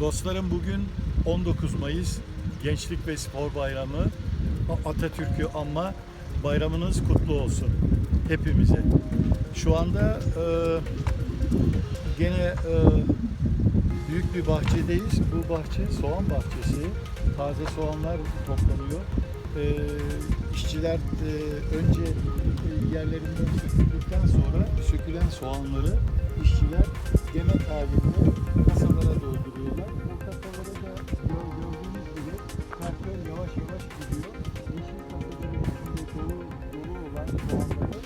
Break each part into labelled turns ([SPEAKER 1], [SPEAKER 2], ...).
[SPEAKER 1] Dostlarım bugün 19 Mayıs Gençlik ve Spor Bayramı. Atatürk'ü anma bayramınız kutlu olsun hepimize. Şu anda e, gene e, büyük bir bahçedeyiz. Bu bahçe soğan bahçesi. Taze soğanlar toplanıyor. E, işçiler e, önce yerlerinden söküldükten sonra sökülen soğanları işçiler yemek halinde kasalara dolduruyorlar. O kasalara da gör- gördüğünüz gibi traktör yavaş yavaş gidiyor. Yeşil kasaların içinde dolu, dolu olan soğanları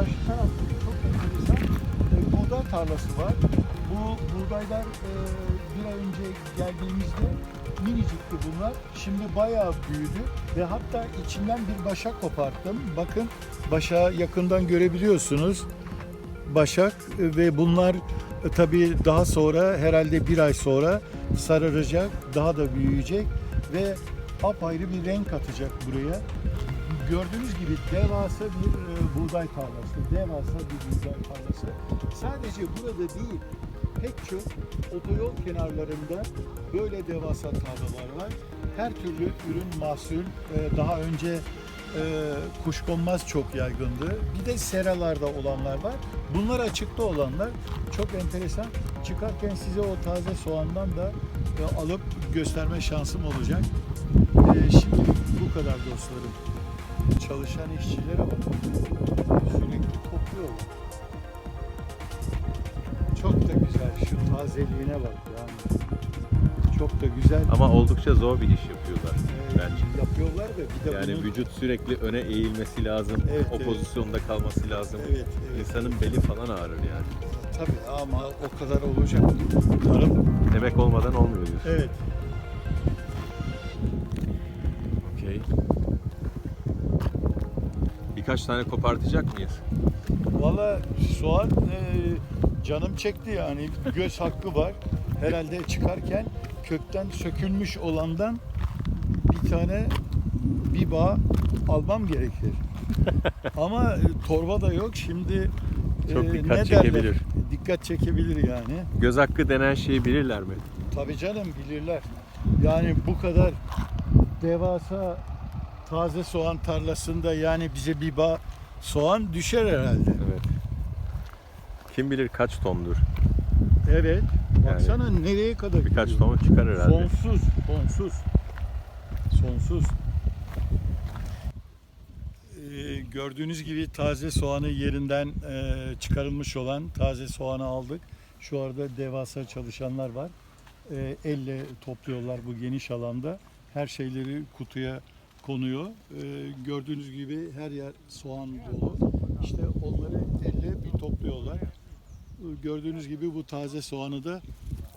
[SPEAKER 1] karşı tarafta çok enteresan e, buğday tarlası var. Bu buğdaylar e, bir ay önce geldiğimizde minicikti bunlar. Şimdi bayağı büyüdü ve hatta içinden bir başak koparttım. Bakın başağı yakından görebiliyorsunuz. Başak e, ve bunlar e, tabii daha sonra herhalde bir ay sonra sararacak, daha da büyüyecek ve apayrı bir renk katacak buraya. Gördüğünüz gibi devasa bir e, buğday tarlası, devasa bir buğday tarlası. Sadece burada değil, pek çok otoyol kenarlarında böyle devasa tarlalar var. Her türlü ürün mahsul, e, daha önce e, kuşkonmaz çok yaygındı. Bir de seralarda olanlar var. Bunlar açıkta olanlar çok enteresan. Çıkarken size o taze soğandan da e, alıp gösterme şansım olacak. E, şimdi bu kadar dostlarım. Çalışan işçilere bakın. Sürekli topluyorlar. Çok da güzel. Şu tazeliğine bak yani. Çok da güzel.
[SPEAKER 2] Ama oldukça zor bir iş yapıyorlar
[SPEAKER 1] e,
[SPEAKER 2] bence.
[SPEAKER 1] yapıyorlar da bir de
[SPEAKER 2] Yani
[SPEAKER 1] bunu...
[SPEAKER 2] vücut sürekli öne eğilmesi lazım,
[SPEAKER 1] Evet,
[SPEAKER 2] o
[SPEAKER 1] evet.
[SPEAKER 2] pozisyonda kalması lazım.
[SPEAKER 1] Evet, evet.
[SPEAKER 2] İnsanın beli falan ağrır yani.
[SPEAKER 1] Tabii ama o kadar olacak. Umarım.
[SPEAKER 2] Emek olmadan olmuyor diyorsun.
[SPEAKER 1] Evet.
[SPEAKER 2] Birkaç tane kopartacak mıyız?
[SPEAKER 1] Valla soğan e, canım çekti yani göz hakkı var. Herhalde çıkarken kökten sökülmüş olandan bir tane bir bağ almam gerekir. Ama e, torba da yok. Şimdi
[SPEAKER 2] Çok
[SPEAKER 1] e,
[SPEAKER 2] dikkat
[SPEAKER 1] ne
[SPEAKER 2] çekebilir.
[SPEAKER 1] Dikkat çekebilir yani.
[SPEAKER 2] Göz hakkı denen şeyi bilirler mi?
[SPEAKER 1] Tabii canım bilirler. Yani bu kadar devasa taze soğan tarlasında yani bize bir bağ soğan düşer herhalde.
[SPEAKER 2] Evet. Kim bilir kaç tondur?
[SPEAKER 1] Evet. Baksana nereye kadar
[SPEAKER 2] Birkaç
[SPEAKER 1] gidiyor.
[SPEAKER 2] ton çıkar herhalde.
[SPEAKER 1] Sonsuz, sonsuz. Sonsuz. Ee, gördüğünüz gibi taze soğanı yerinden e, çıkarılmış olan taze soğanı aldık. Şu arada devasa çalışanlar var. E, elle topluyorlar bu geniş alanda. Her şeyleri kutuya konuyor. E, gördüğünüz gibi her yer soğan dolu. İşte onları elle bir topluyorlar. E, Gördüğünüz gibi bu taze soğanı da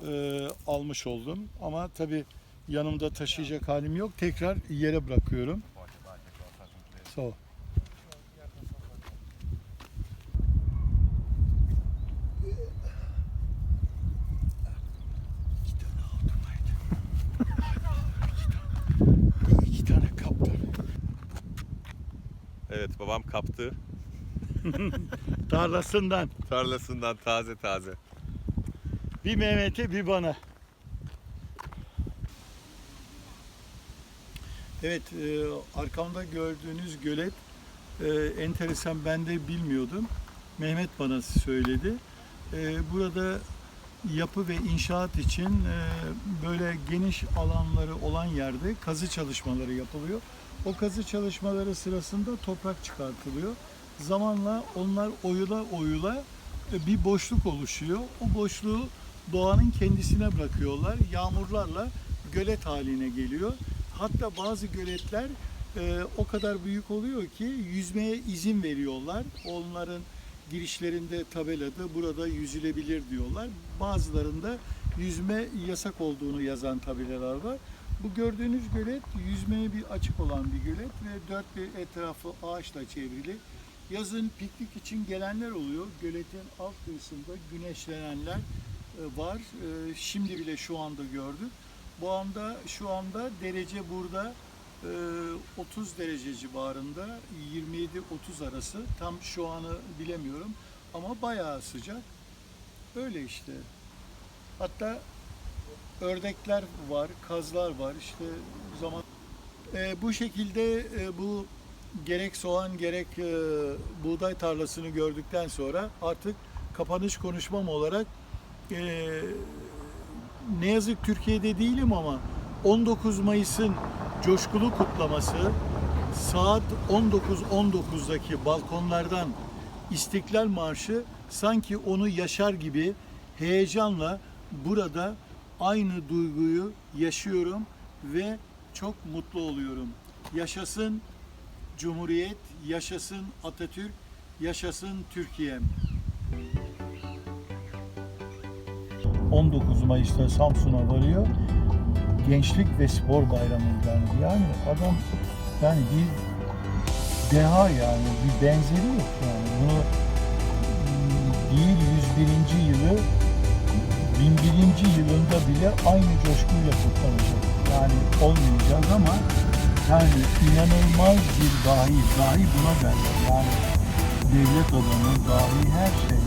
[SPEAKER 1] e, almış oldum. Ama tabii yanımda taşıyacak halim yok. Tekrar yere bırakıyorum. So. İki
[SPEAKER 2] Evet babam kaptı.
[SPEAKER 1] Tarlasından.
[SPEAKER 2] Tarlasından taze taze.
[SPEAKER 1] Bir Mehmet'e bir bana. Evet, e, arkamda gördüğünüz gölet e, enteresan ben de bilmiyordum. Mehmet bana söyledi. E, burada yapı ve inşaat için e, böyle geniş alanları olan yerde kazı çalışmaları yapılıyor. O kazı çalışmaları sırasında toprak çıkartılıyor. Zamanla onlar oyula oyula e, bir boşluk oluşuyor. O boşluğu doğanın kendisine bırakıyorlar. Yağmurlarla gölet haline geliyor. Hatta bazı göletler e, o kadar büyük oluyor ki yüzmeye izin veriyorlar. Onların girişlerinde tabelada burada yüzülebilir diyorlar. Bazılarında yüzme yasak olduğunu yazan tabelalar var. Bu gördüğünüz gölet yüzmeye bir açık olan bir gölet ve dört bir etrafı ağaçla çevrili. Yazın piknik için gelenler oluyor. Göletin alt kıyısında güneşlenenler e, var. E, Şimdi bile şu anda gördük. Bu anda şu anda derece burada e, 30 derece civarında 27-30 arası. Tam şu anı bilemiyorum ama bayağı sıcak. Öyle işte. Hatta ördekler var, kazlar var. İşte zaman e, bu şekilde e, bu gerek soğan gerek e, buğday tarlasını gördükten sonra artık kapanış konuşmam olarak e, ne yazık Türkiye'de değilim ama 19 Mayıs'ın coşkulu kutlaması saat 19.19'daki balkonlardan İstiklal Marşı sanki onu yaşar gibi heyecanla burada aynı duyguyu yaşıyorum ve çok mutlu oluyorum. Yaşasın Cumhuriyet, yaşasın Atatürk, yaşasın Türkiye'm. 19 Mayıs'ta Samsun'a varıyor. Gençlik ve Spor Bayramı ilanı. Yani adam yani bir deha yani bir benzeri yok yani. Bunu değil 101. yılı 1001. yılında bile aynı coşkuyla kutlanacak. Yani olmayacağız ama yani inanılmaz bir dahi, dahi buna derler. Yani devlet adamı, dahi her şey.